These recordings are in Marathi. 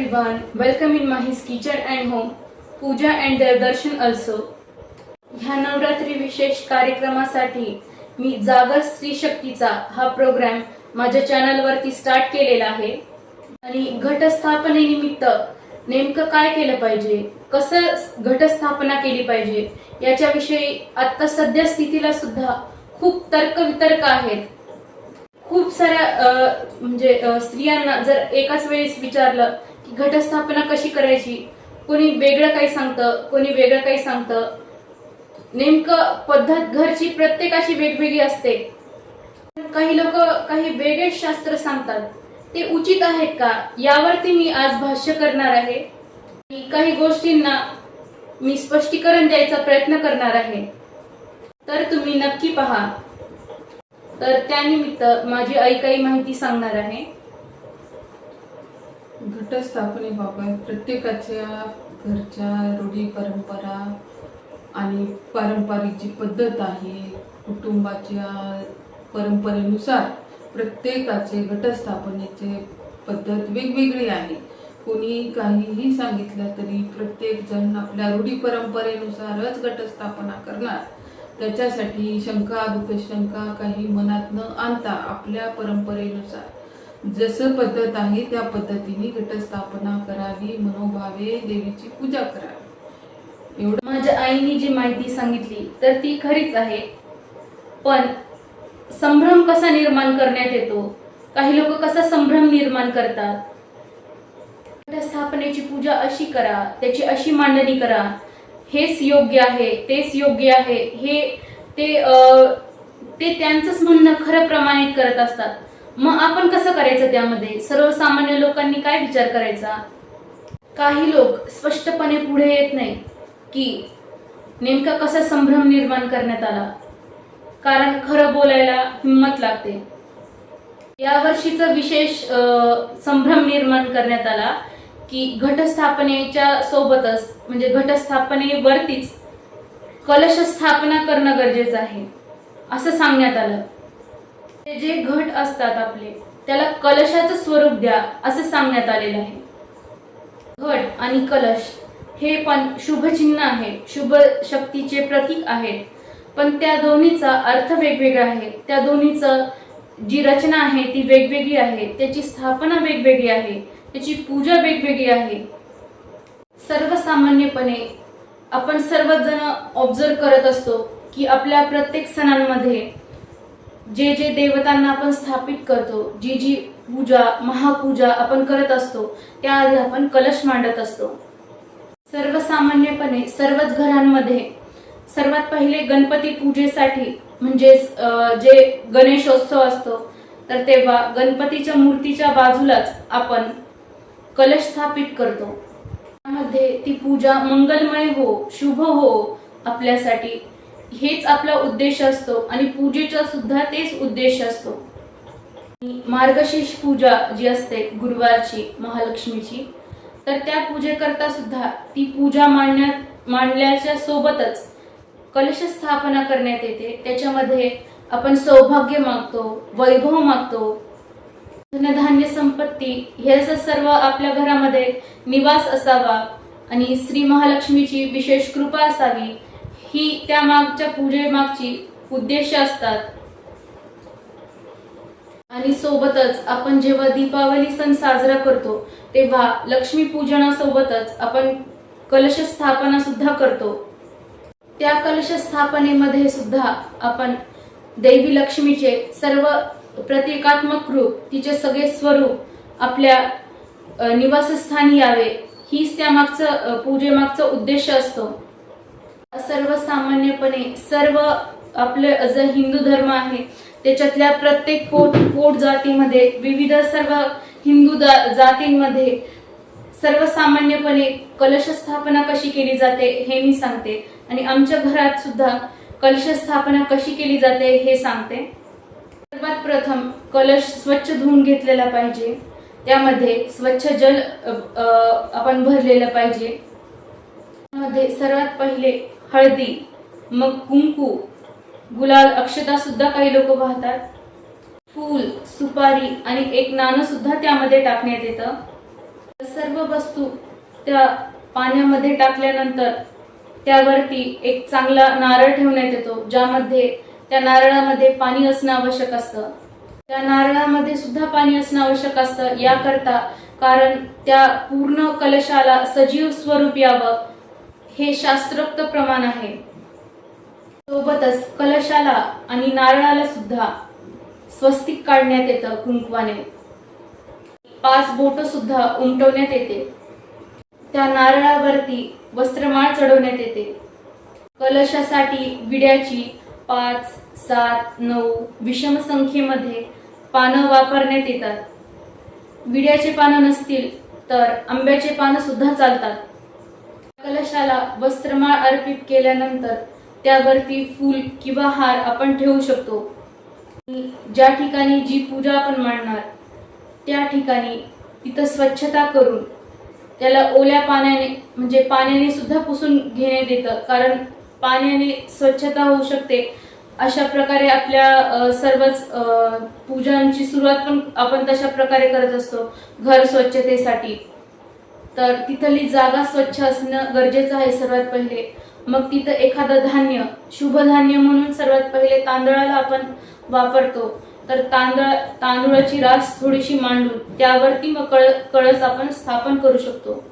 everyone, welcome in my kitchen and home, puja and देवदर्शन अल्सो ह्या नवरात्री विशेष कार्यक्रमासाठी मी जागर स्त्री शक्तीचा हा प्रोग्राम माझ्या चॅनलवरती स्टार्ट केलेला आहे. आणि घटस्थापनेनिमित्त नेमकं काय केलं पाहिजे? कसं घटस्थापना केली पाहिजे? याच्याविषयी आता सध्या स्थितीला सुद्धा खूप तर्कवितर्क आहेत. खूप साऱ्या म्हणजे स्त्रियांना जर एकाच वेळेस विचारलं की घटस्थापना कशी करायची? कोणी वेगळं काही सांगतं कोणी वेगळं काही सांगतं. नेमकं पद्धत घरची प्रत्येकाची वेगवेगळी असते. काही लोक काही वेगळे शास्त्र सांगतात. ते उचित आहेत का? यावरती मी आज भाष्य करणार आहे. काही गोष्टींना मी स्पष्टीकरण द्यायचा प्रयत्न करणार आहे. तर तुम्ही नक्की पहा. तर त्यानिमित्त माझी ऐकाई माहिती सांगणार आहे. घटस्थापनेबाबत प्रत्येकाच्या घरच्या रूढी परंपरा आणि पारंपरिक जी पद्धत आहे कुटुंबाच्या परंपरेनुसार प्रत्येकाचे घटस्थापनेचे पद्धत वेगवेगळी आहे. कोणी काहीही सांगितलं तरी प्रत्येकजण आपल्या रूढी परंपरेनुसारच घटस्थापना करणार. त्याच्यासाठी शंका दुःखशंका काही मनात न आणता आपल्या परंपरेनुसार जसं पद्धत आहे त्या पद्धतीने घटस्थापना करावी मनोभावे देवीची पूजा करावी. एवढं माझ्या आईने जी माहिती सांगितली तर ती खरीच आहे. पण संभ्रम कसा निर्माण करण्यात येतो? काही लोक कसा संभ्रम निर्माण करतात? घटस्थापनेची पूजा अशी करा त्याची अशी मांडणी करा. हेच योग्य आहे तेच योग्य आहे हे ते अं, ते त्यांचंच म्हणणं खरं प्रमाणित करत असतात. मग आपण कसं करायचं त्यामध्ये? सर्वसामान्य लोकांनी काय विचार करायचा? काही लोक स्पष्टपणे पुढे येत नाही की नेमका कसा संभ्रम निर्माण करण्यात आला? कारण खरं बोलायला हिंमत लागते. यावर्षीचा विशेष संभ्रम निर्माण करण्यात आला की घटस्थापनेच्या सोबतच म्हणजे घटस्थापनेवरतीच कलश स्थापना करणं गरजेचं आहे असं सांगण्यात आलं. जे घट असतात आपले त्याला कलशाचं स्वरूप द्या असं सांगण्यात आलेलं आहे. घट आणि कलश हे पण शुभचिन्ह आहे शुभ शक्तीचे प्रतीक आहेत. पण त्या दोन्हीचा अर्थ वेगवेगळा आहे. त्या दोन्हीचं जी रचना आहे ती वेगवेगळी आहे. त्याची स्थापना वेगवेगळी आहे. त्याची पूजा वेगवेगळी आहे. सर्वसामान्यपणे आपण सर्वजण ऑब्झर्व करत असतो की आपल्या प्रत्येक सणांमध्ये जे जे देवतांना आपण स्थापित करतो जी जी पूजा महापूजा आपण करत असतो त्याआधी आपण कलश मांडत असतो. सर्वसामान्यपणे सर्वच घरांमध्ये सर्वात पहिले गणपती पूजेसाठी म्हणजेच जे गणेशोत्सव असतो तर तेव्हा गणपतीच्या मूर्तीच्या बाजूलाच आपण कलश स्थापित करतो. त्यामध्ये ती पूजा मंगलमय हो शुभ हो आपल्यासाठी हेच आपला उद्देश असतो आणि पूजेचा सुद्धा तेच उद्देश असतो. मार्गशीर्ष पूजा जी असते गुरुवारची महालक्ष्मीची तर त्या पूजेकरता सुद्धा ती पूजा मांडण्यात मांडल्याच्या सोबतच कलश स्थापना करण्यात येते. त्याच्यामध्ये आपण सौभाग्य मागतो वैभव मागतो धनधान्य संपत्ती हे असं सर्व आपल्या घरामध्ये निवास असावा आणि श्री महालक्ष्मीची विशेष कृपा असावी. ही त्या मागच्या पूजेमागची उद्देश असतात. आणि सोबतच आपण जेव्हा दीपावली सण साजरा करतो तेव्हा लक्ष्मी पूजनासोबतच आपण कलश स्थापना सुद्धा करतो. त्या कलश स्थापनेमध्ये सुद्धा आपण देवी लक्ष्मीचे सर्व प्रतिकात्मक रूप तिचे सगळे स्वरूप आपल्या निवासस्थानी यावे हीच त्यामागचं मागचं पूजेमागचा उद्देश असतो. सर्वसामान्यपणे सर्व आपले जे हिंदू धर्म आहे त्याच्यातल्या प्रत्येक पोट पोट जातीमध्ये विविध सर्व हिंदू जातींमध्ये सर्वसामान्यपणे कलश स्थापना कशी केली जाते हे मी सांगते. आणि आमच्या घरात सुद्धा कलश स्थापना कशी केली जाते हे सांगते. सर्वात प्रथम कलश स्वच्छ धुवून घेतलेला पाहिजे. त्यामध्ये स्वच्छ जल आपण भरलेलं पाहिजे. त्यामध्ये सर्वात पहिले हळदी मग कुंकू गुलाल अक्षता सुद्धा काही लोक वाहतात. फूल सुपारी आणि एक नाणं सुद्धा त्यामध्ये टाकण्यात येतं. सर्व वस्तू त्या पाण्यामध्ये टाकल्यानंतर त्यावरती एक चांगला नारळ ठेवण्यात येतो ज्यामध्ये त्या नारळामध्ये पाणी असणं आवश्यक असतं. त्या नारळामध्ये सुद्धा पाणी असणं आवश्यक असतं याकरता कारण त्या पूर्ण कलशाला सजीव स्वरूप यावं हे शास्त्रोक्त प्रमाण आहे. सोबतच कलशाला आणि नारळाला सुद्धा स्वस्तिक काढण्यात येतं कुंकवाने. पाच बोट सुद्धा उमटवण्यात येते. त्या नारळावरती वस्त्रमाळ चढवण्यात येते. कलशासाठी विड्याची पाच सात नऊ विषम संख्येमध्ये पानं वापरण्यात येतात. विड्याचे पानं नसतील तर आंब्याचे पानं सुद्धा चालतात. कलशाला वस्त्रमाळ अर्पित केल्यानंतर त्यावरती फूल किंवा हार आपण ठेवू शकतो. ज्या ठिकाणी जी पूजा आपण मांडणार त्या ठिकाणी तिथं स्वच्छता करून त्याला ओल्या पाण्याने म्हणजे पाण्याने सुद्धा पुसून घेण्यात येतं कारण पाण्याने स्वच्छता होऊ शकते. अशा प्रकारे आपल्या सर्वच पूजांची सुरुवात पण आपण तशा प्रकारे करत असतो. घर स्वच्छतेसाठी. तर तिथली जागा स्वच्छ असणं गरजेचं आहे सर्वात पहिले. मग तिथं एखादं धान्य शुभधान्य म्हणून सर्वात पहिले तांदळाला आपण वापरतो. तर तांदळ तांदूळाची रास थोडीशी मांडून त्यावरती मग कळ कळस आपण स्थापन करू शकतो.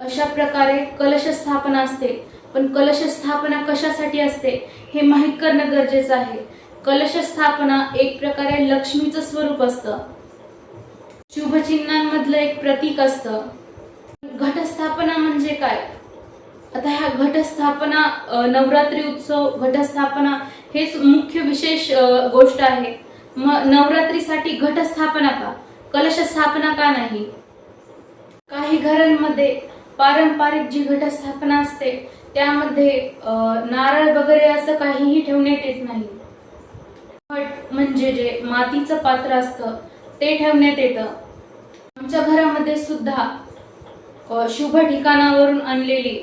अशा प्रकारे कलश स्थापना असते. पण कलश स्थापना कशासाठी असते हे माहीत करणं गरजेचं आहे. कलश स्थापना एक प्रकारे लक्ष्मीचं स्वरूप असतं. शुभचिन्हांमधलं एक प्रतीक असतं. घटस्थापना म्हणजे काय? आता ह्या घटस्थापना नवरात्री उत्सव घटस्थापना हेच मुख्य विशेष गोष्ट आहे. मग नवरात्रीसाठी घटस्थापना का? कलश स्थापना का नाही? काही घरांमध्ये पारंपरिक जी घटस्थापना असते त्यामध्ये नारळ वगैरे असं काहीही ठेवण्यात येत नाही. घट म्हणजे जे मातीचं पात्र असतं ते ठेवण्यात येतं. आमच्या घरामध्ये सुद्धा शुभ ठिकाणावरून आणलेली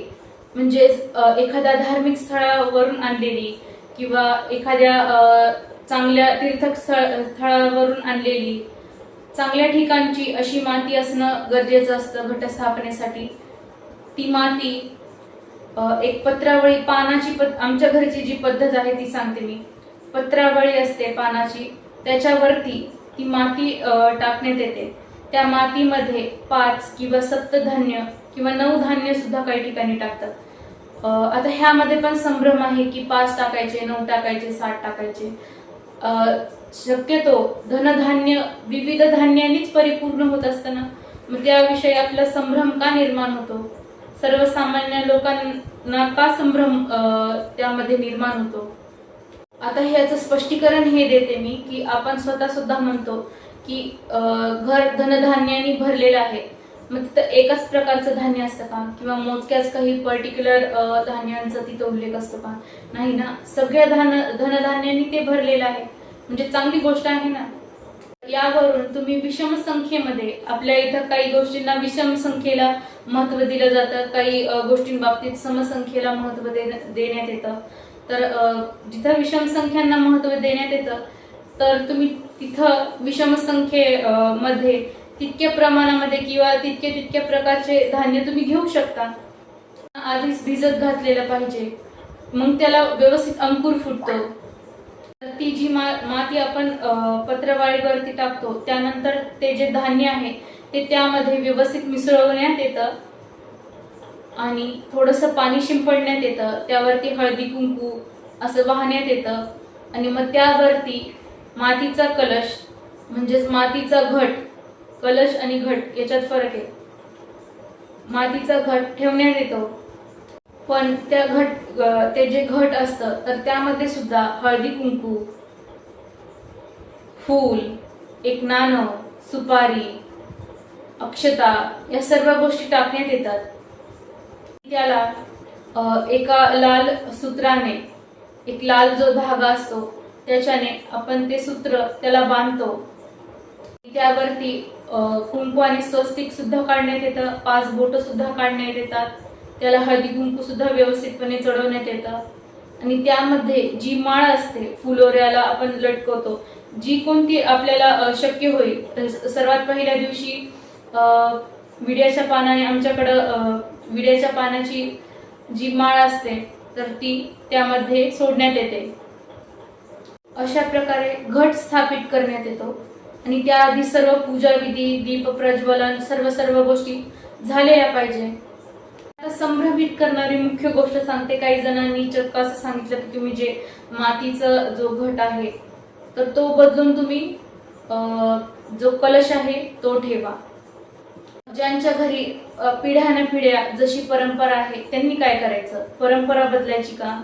म्हणजेच एखाद्या धार्मिक स्थळावरून आणलेली किंवा एखाद्या चांगल्या तीर्थस्थळ स्थळावरून आणलेली चांगल्या ठिकाणची अशी माती असणं गरजेचं असतं घटस्थापनेसाठी. ती माती एक पत्रावळी पानाची पद आमच्या घरची जी पद्धत आहे ती सांगते मी. पत्रावळी असते पानाची त्याच्यावरती ती माती टाकण्यात येते. त्या मातीमध्ये पाच किंवा सप्त धान्य किंवा नऊ धान्य सुद्धा काही ठिकाणी टाकतात. आता ह्यामध्ये पण संभ्रम आहे की पाच टाकायचे नऊ टाकायचे सात टाकायचे. शक्यतो धनधान्य विविध धान्यांनीच परिपूर्ण होत असताना मग त्याविषयी आपला संभ्रम का निर्माण होतो? सर्वसामान्य लोकांना का संभ्रम त्यामध्ये निर्माण होतो? आता ह्याचं स्पष्टीकरण हे देते मी की आपण स्वतः सुद्धा म्हणतो की घर धनधान्याने भरलेलं आहे. मग तिथं एकाच प्रकारचं धान्य असतं का? किंवा मोजक्याच काही पर्टिक्युलर धान्यांचा तिथं उल्लेख असतो का? नाही ना. सगळ्या धान धनधान्यांनी ते भरलेलं आहे. म्हणजे चांगली गोष्ट आहे ना. यावरून तुम्ही विषम संख्येमध्ये आपल्या इथं काही गोष्टींना विषम संख्येला महत्त्व दिलं जातं. काही गोष्टींबाबतीत समसंख्येला महत्त्व देण्यात येतं. तर जिथं विषम संख्यांना महत्त्व देण्यात येतं तर तुम्ही तिथं विषम संख्ये मध्ये तितक्या प्रमाणामध्ये किंवा तितके तितक्या प्रकारचे धान्य तुम्ही घेऊ शकता. आधीच भिजत घातलेलं पाहिजे. मग त्याला व्यवस्थित अंकुर फुटतो. तर ती जी मा माती आपण पत्रवाळीवरती टाकतो त्यानंतर ते जे धान्य आहे ते त्यामध्ये व्यवस्थित मिसळवण्यात येतं. आणि थोडंसं पाणी शिंपडण्यात येतं. त्यावरती हळदी कुंकू असं वाहण्यात येतं. आणि मग त्यावरती मातीचा कलश म्हणजेच मातीचा घट कलश आणि घट याच्यात फरक आहे. मातीचा घट ठेवण्यात येतो. पण त्या घट ते जे घट असतं तर त्यामध्ये सुद्धा हळदी कुंकू फूल एक नाणं सुपारी अक्षता या सर्व गोष्टी टाकण्यात येतात. त्याला एका लाल सूत्राने एक लाल जो धागा असतो त्याच्याने आपण ते सूत्र त्याला बांधतो. त्यावरती कुंकू आणि स्वस्तिक सुद्धा काढण्यात येतं पाच बोट सुद्धा काढण्यात येतात त्याला हळदी कुंकू सुद्धा व्यवस्थितपणे चढवण्यात येतं. आणि त्यामध्ये जी माळ असते फुलोऱ्याला आपण लटकवतो जी कोणती आपल्याला शक्य होईल. तर सर्वात पहिल्या दिवशी विड्याच्या पानाने आमच्याकडं विड्याच्या पानाची जी माळ असते तर ती त्यामध्ये सोडण्यात येते. अशा प्रकारे घट स्थापित करण्यात येतो. आणि त्याआधी सर्व पूजाविधी दीप प्रज्वलन सर्व सर्व गोष्टी झालेल्या पाहिजे. आता संभ्रमित करणारी मुख्य गोष्ट सांगते काही जणांनी चक्क असं सांगितलं की तुम्ही जे मातीचा जो घट आहे तर तो बदलून तुम्ही जो कलश आहे तो ठेवा. ज्यांच्या घरी पिढ्यानपिढ्या पिढ्या जशी परंपरा आहे त्यांनी काय करायचं? परंपरा बदलायची का?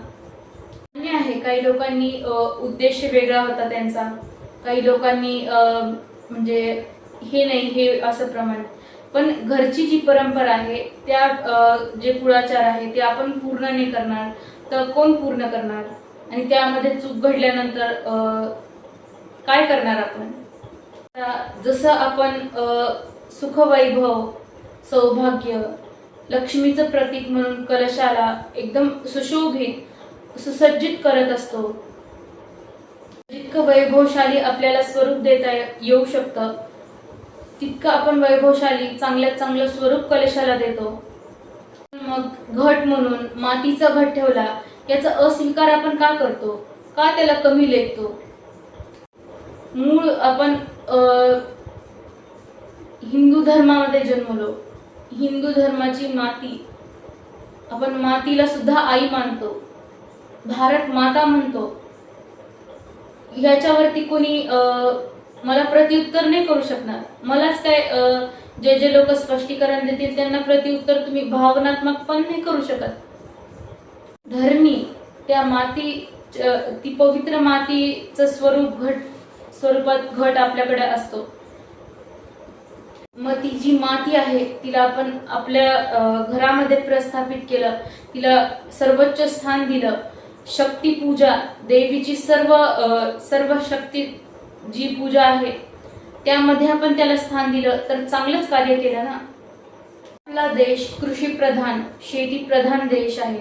आहे. काही लोकांनी उद्देश वेगळा होता त्यांचा. काही लोकांनी म्हणजे हे नाही हे असं प्रमाण. पण घरची जी परंपरा आहे त्या जे कुळाचार आहे ते आपण पूर्ण नाही करणार तर कोण पूर्ण करणार? आणि त्यामध्ये चूक घडल्यानंतर काय करणार आपण? जसं आपण सुखवैभव सौभाग्य लक्ष्मीचं प्रतीक म्हणून कलशाला एकदम सुशोभित सुसज्जित करत असतो. जितकं वैभवशाली आपल्याला स्वरूप देता येऊ शकतं तितकं आपण वैभवशाली चांगल्यात चांगलं स्वरूप कलशाला देतो. मग घट म्हणून मातीचा घट ठेवला याचा अस्वीकार आपण का करतो? का त्याला कमी लेखतो? मूळ आपण अं, हिंदू धर्मामध्ये जन्मलो. हिंदू धर्माची माती आपण मातीला सुद्धा आई मानतो. भारत माता म्हणतो. ह्याच्यावरती कोणी अं, मला प्रत्युत्तर नाही करू शकणार. मलाच काय जे जे लोक स्पष्टीकरण देतील त्यांना प्रत्युत्तर तुम्ही भावनात्मक पण नाही करू शकत. धरणी त्या माती ती पवित्र मातीचं स्वरूप घट स्वरूपात घट आपल्याकडे असतो. मग ती जी माती आहे तिला आपण आपल्या घरामध्ये प्रस्थापित केलं तिला सर्वोच्च स्थान दिलं शक्ती पूजा देवीची सर्व सर्व शक्ती जी पूजा आहे त्यामध्ये आपण त्याला स्थान दिलं तर चांगलंच कार्य केलं ना? आपला देश कृषी प्रधान शेती प्रधान देश आहे.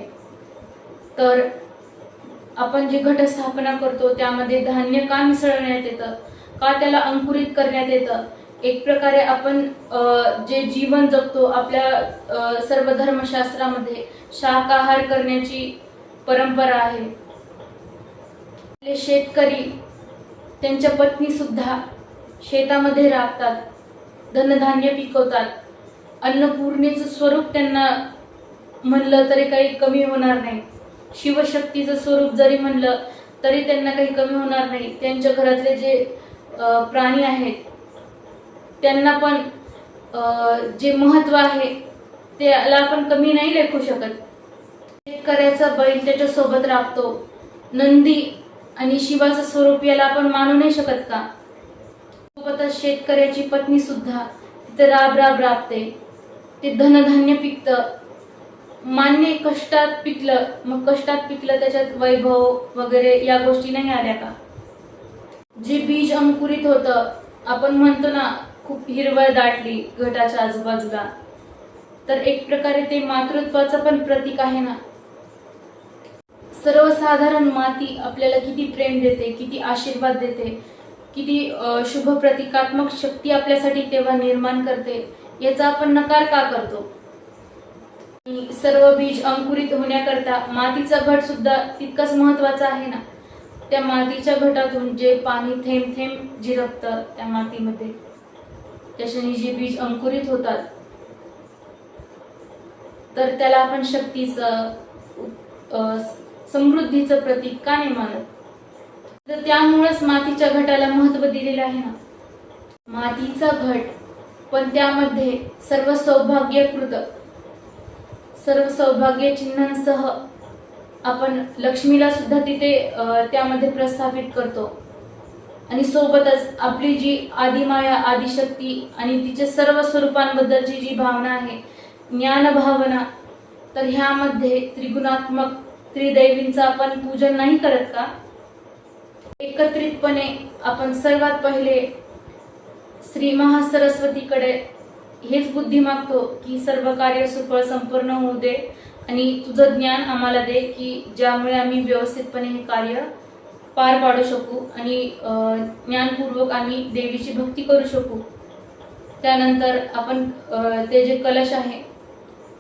तर आपण जे घटस्थापना करतो त्यामध्ये धान्य का मिसळण्यात येतं? का त्याला अंकुरित करण्यात येतं? एक प्रकारे आपण जे जीवन जगतो आपल्या सर्व धर्मशास्त्रामध्ये शाकाहार करण्याची परंपरा आहे. आपले शेतकरी त्यांच्या पत्नी सुद्धा शेतामध्ये राबतात धनधान्य पिकवतात. अन्नपूर्णेचं स्वरूप त्यांना म्हणलं तरी काही कमी होणार नाही. शिवशक्तीचं स्वरूप जरी म्हणलं तरी त्यांना काही कमी होणार नाही. त्यांच्या घरातले जे प्राणी आहेत त्यांना पण जे महत्त्व आहे त्याला आपण कमी नाही लेखू शकत. शेतकऱ्याचा बैल त्याच्या सोबत राबतो. नंदी आणि शिवाचं स्वरूप याला आपण मानू नाही शकत का? सोबतच शेतकऱ्याची पत्नी सुद्धा तिथे राब राब राबते. ते धनधान्य पिकतं. मान्य कष्टात पिकलं मग कष्टात पिकलं त्याच्यात वैभव वगैरे या गोष्टी नाही आल्या का? जे बीज अंकुरित होतं आपण म्हणतो ना खूप हिरवळ दाटली घटाच्या आजूबाजूला. तर एक प्रकारे ते मातृत्वाचं पण प्रतीक आहे ना. सर्वसाधारण माती आपल्याला किती प्रेम देते किती आशीर्वाद देते किती शुभ प्रतिकात्मक शक्ती आपल्यासाठी तेव्हा निर्माण करते याचा आपण नकार का करतो? सर्व बीज अंकुरित होण्याकरता मातीचा घट सुद्धा तितकाच महत्त्वाचा आहे ना? त्या मातीच्या घटातून जे पाणी थेंब थेंब झिरपतं त्या मातीमध्ये त्याच्याने जे बीज अंकुरित होतात तर त्याला आपण शक्तीचं समृद्धीचं प्रतीक का नाही मानत? तर त्यामुळेच मातीच्या घटाला महत्त्व दिलेलं आहे ना? मातीचा घट पण त्यामध्ये सर्व सौभाग्यकृत सर्व सौभाग्य चिन्हांसह आपण लक्ष्मीला सुद्धा तिथे त्यामध्ये प्रस्थापित करतो. आणि सोबतच आपली जी आदिमाया आदिशक्ती आणि तिच्या सर्व स्वरूपांबद्दलची जी भावना आहे ज्ञान भावना तर ह्यामध्ये त्रिगुणात्मक त्रिदैवींचं आपण पूजन नाही करत का? एकत्रितपणे आपण सर्वात पहिले श्री महासरस्वतीकडे हेच बुद्धी मागतो की सर्व कार्य सुफळ संपूर्ण होऊ दे आणि तुझं ज्ञान आम्हाला दे की ज्यामुळे आम्ही व्यवस्थितपणे हे कार्य पार पाडू शकू आणि ज्ञानपूर्वक आम्ही देवीची भक्ती करू शकू. त्यानंतर आपण ते जे कलश आहे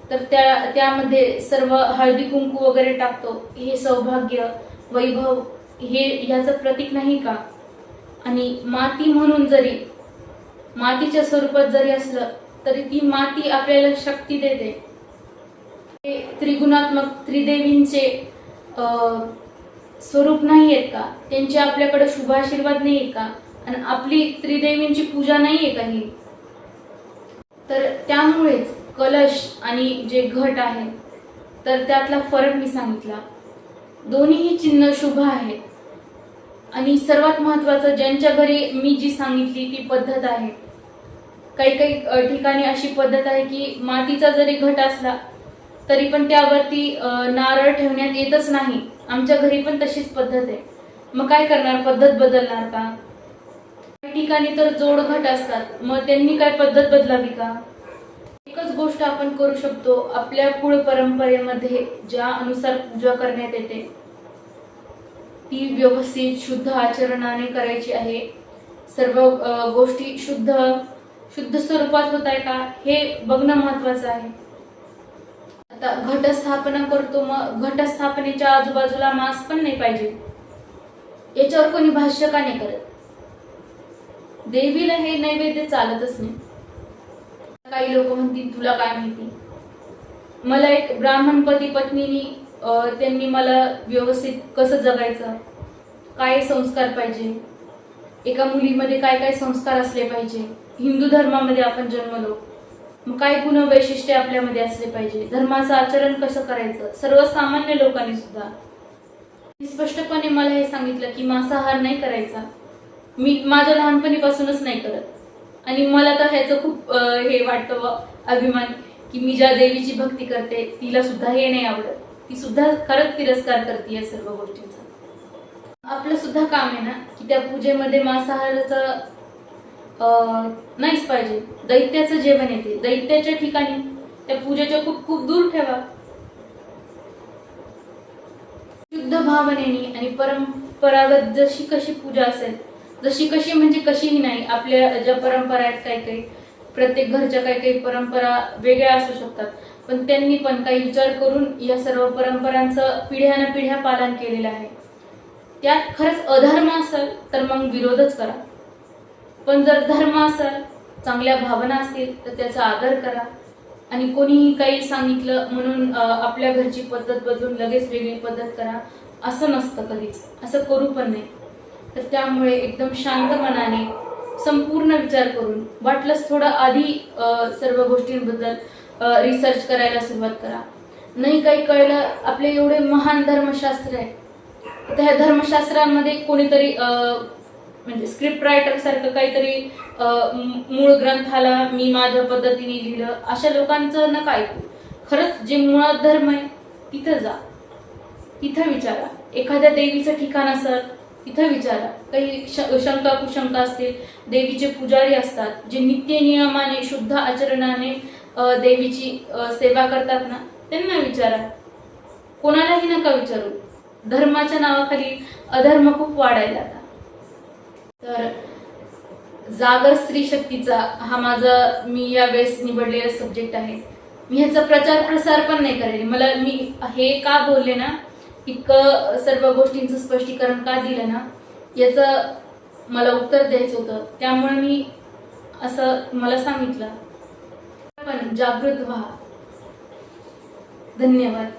तर त्या त्यामध्ये सर्व हळदी कुंकू वगैरे टाकतो. हे सौभाग्य वैभव हे ह्याचं प्रतीक नाही का? आणि माती म्हणून जरी मातीच्या स्वरूपात जरी असलं तरी ती माती आपल्याला शक्ती देते. हे त्रिगुणात्मक त्रिदेवींचे स्वरूप नाही आहेत का? त्यांचे आपल्याकडे शुभाशीर्वाद नाही आहे का? आणि आपली त्रिदेवींची पूजा नाही आहे का ही? तर त्यामुळेच कलश आणि जे घट आहे तर त्यातला फरक मी सांगितला. दोन्हीही चिन्ह शुभ आहेत आणि सर्वात महत्त्वाचं ज्यांच्या घरी मी जी सांगितली ती पद्धत आहे. काही काही ठिकाणी अशी पद्धत आहे की मातीचा जरी घट असला तरी पण त्यावरती नारळ ठेवण्यात येतच नाही. आमच्या घरी पण तशीच पद्धत आहे. मग काय करणार? पद्धत बदलणार का? काही ठिकाणी तर जोड घट असतात. मग त्यांनी काय पद्धत बदलावी का? एकच गोष्ट आपण करू शकतो आपल्या कुळ परंपरेमध्ये ज्या अनुसार पूजा करण्यात येते ती व्यवस्थित शुद्ध आचरणाने करायची आहे. सर्व गोष्टी शुद्ध शुद्ध स्वरूपात होत आहे का हे बघणं महत्वाचं आहे. आता घटस्थापना करतो मग घटस्थापनेच्या आजूबाजूला मांस पण नाही पाहिजे. याच्यावर कोणी भाष्य का नाही करत? देवीला हे नैवेद्य चालतच नाही. काही लोक म्हणतील तुला काय माहिती? मला एक ब्राह्मण पती पत्नीनी त्यांनी मला व्यवस्थित कसं जगायचं? काय संस्कार पाहिजे? एका मुलीमध्ये काय काय संस्कार असले पाहिजे? हिंदू धर्मामध्ये आपण जन्मलो. मग काय गुण वैशिष्ट्य आपल्यामध्ये असले पाहिजे? धर्माचं आचरण कसं करायचं? सर्वसामान्य लोकांनी सुद्धा. स्पष्टपणे मला हे सांगितलं की मांसाहार नाही करायचा. मी माझ्या लहानपणीपासूनच नाही करत. आणि मला तर ह्याचं खूप हे वाटतं अभिमान की मी ज्या देवीची भक्ती करते तिला सुद्धा हे नाही आवडत. ती सुद्धा खरंच तिरस्कार करते या सर्व गोष्टींचा. आपलं सुद्धा काम आहे ना की त्या पूजेमध्ये मांसाहाराचं अं, नाहीच पाहिजे. दैत्याचं जेवण येते. दैत्याच्या ठिकाणी त्या पूजेच्या खूप खूप दूर ठेवा. शुद्ध भावनेने आणि परंपरागत जशी कशी पूजा असेल जशी कशी म्हणजे कशीही नाही आपल्या ज्या परंपरा आहेत काही काही प्रत्येक घरच्या काही काही परंपरा वेगळ्या असू शकतात. पण त्यांनी पण काही विचार करून या सर्व परंपरांचं पिढ्यानं पिढ्या पालन केलेलं आहे. त्यात खरंच अधर्म असेल तर मग विरोधच करा. पण जर धर्म असेल चांगल्या भावना असतील तर त्याचा आदर करा. आणि कोणीही काही सांगितलं म्हणून आपल्या घरची पद्धत बदलून लगेच वेगळी पद्धत करा असं नसतं कधीच. असं करू पण नाही तर त्यामुळे एकदम शांत मनाने संपूर्ण विचार करून वाटलंच थोडं आधी सर्व गोष्टींबद्दल रिसर्च करायला सुरुवात करा. नाही काही कळलं आपले एवढे महान धर्मशास्त्र आहे त्या धर्मशास्त्रांमध्ये कोणीतरी म्हणजे स्क्रिप्ट रायटरसारखं काहीतरी मूळ ग्रंथाला मी माझ्या पद्धतीने लिहिलं अशा लोकांचं नका ऐकू. खरंच जे मुळात धर्म आहे तिथं जा. तिथं विचारा. एखाद्या देवीचं ठिकाण असेल तिथं विचारा. काही श- शंका कुशंका असतील देवीचे पुजारी असतात जे नित्य नियमाने शुद्ध आचरणाने देवीची सेवा करतात ना त्यांना विचारा. कोणालाही नका विचारू. धर्माच्या नावाखाली अधर्म खूप वाढायला आता तर जागर स्त्री शक्तीचा हा माझा मी या वेळेस निवडलेला सब्जेक्ट आहे. मी ह्याचा प्रचार प्रसार पण नाही करेल मला मी हे का बोलले ना इतकं सर्व गोष्टींचं स्पष्टीकरण का दिलं ना याचं मला उत्तर द्यायचं होतं. त्यामुळे मी असं मला सांगितलं. पण जागृत व्हा. धन्यवाद.